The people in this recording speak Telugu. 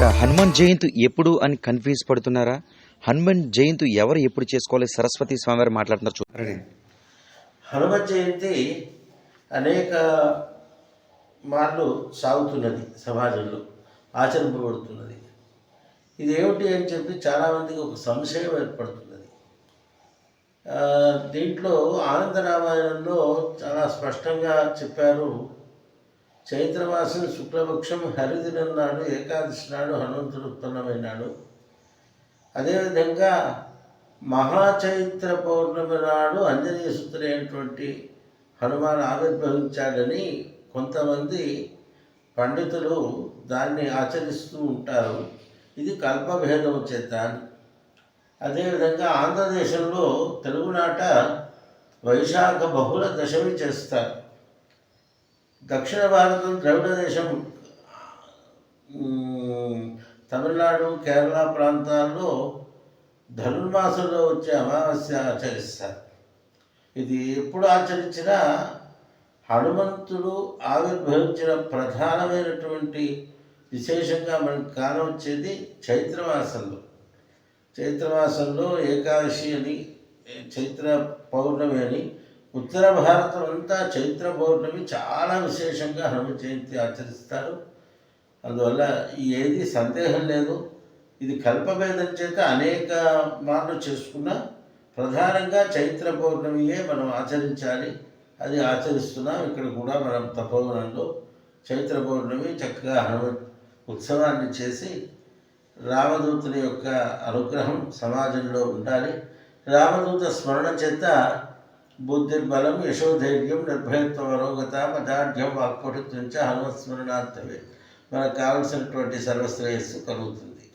హనుమాన్ జయంతి ఎప్పుడు అని కన్ఫ్యూజ్ పడుతున్నారా? హనుమాన్ జయంతి ఎవరు ఎప్పుడు చేసుకోవాలి? సరస్వతి స్వామివారు మాట్లాడుతున్నారు చూడండి హనుమాన్ జయంతి అనేక మార్లు సాగుతున్నది సమాజంలో ఆచరింపబడుతున్నది. ఇది ఏమిటి అని చెప్పి చాలామందికి ఒక సంశయం ఏర్పడుతున్నది. దీంట్లో ఆనంద రామాయణంలో చాలా స్పష్టంగా చెప్పారు చైత్రమాసం శుక్లపక్షం హరిదినం నాడు ఏకాదశి నాడు హనుమంతుడు ఉత్పన్నమైనాడు అదేవిధంగా మహాచైత్ర పౌర్ణమి నాడు అంజనీయసుతుడైనటువంటి హనుమాన్ ఆవిర్భవించాడని కొంతమంది పండితులు దాన్ని ఆచరిస్తూ ఉంటారు. ఇది కల్పభేదం చేత. అదేవిధంగా ఆంధ్రదేశంలో తెలుగునాట వైశాఖ బహుళ దశమి చేస్తారు. దక్షిణ భారతం ద్రవిడ దేశం తమిళనాడు కేరళ ప్రాంతాల్లో ధనుర్మాసంలో వచ్చే అమావాస్య ఆచరిస్తారు. ఇది ఎప్పుడు ఆచరించినా హనుమంతుడు ఆవిర్భవించిన ప్రధానమైనటువంటి విశేషంగా మనకు కానవచ్చేది చైత్రమాసంలో. చైత్రమాసంలో ఏకాదశి అని చైత్ర పౌర్ణమి అని ఉత్తర భారతం అంతా చైత్ర పౌర్ణమి చాలా విశేషంగా హనుమ జయంతి ఆచరిస్తారు. అందువల్ల ఏది సందేహం లేదు. ఇది కల్పభేదం చేత అనేక మార్లు చేసుకున్నా ప్రధానంగా చైత్ర పౌర్ణమియే మనం ఆచరించాలి. అది ఆచరిస్తున్నాం. ఇక్కడ కూడా మనం తపోవనంలో చైత్ర పౌర్ణమి చక్కగా హనుమ ఉత్సవాన్ని చేసి రామదూతుని యొక్క అనుగ్రహం సమాజంలో ఉండాలి. రామదూత స్మరణ చేత బుద్ధిర్బలం యశోధైర్యం నిర్భయత్వం అరోగత మదాఢ్యం వాక్పటుత్వం చ హనుమత్ స్మరణార్థమే మనకు కావలసినటువంటి సర్వశ్రేయస్సు కలుగుతుంది.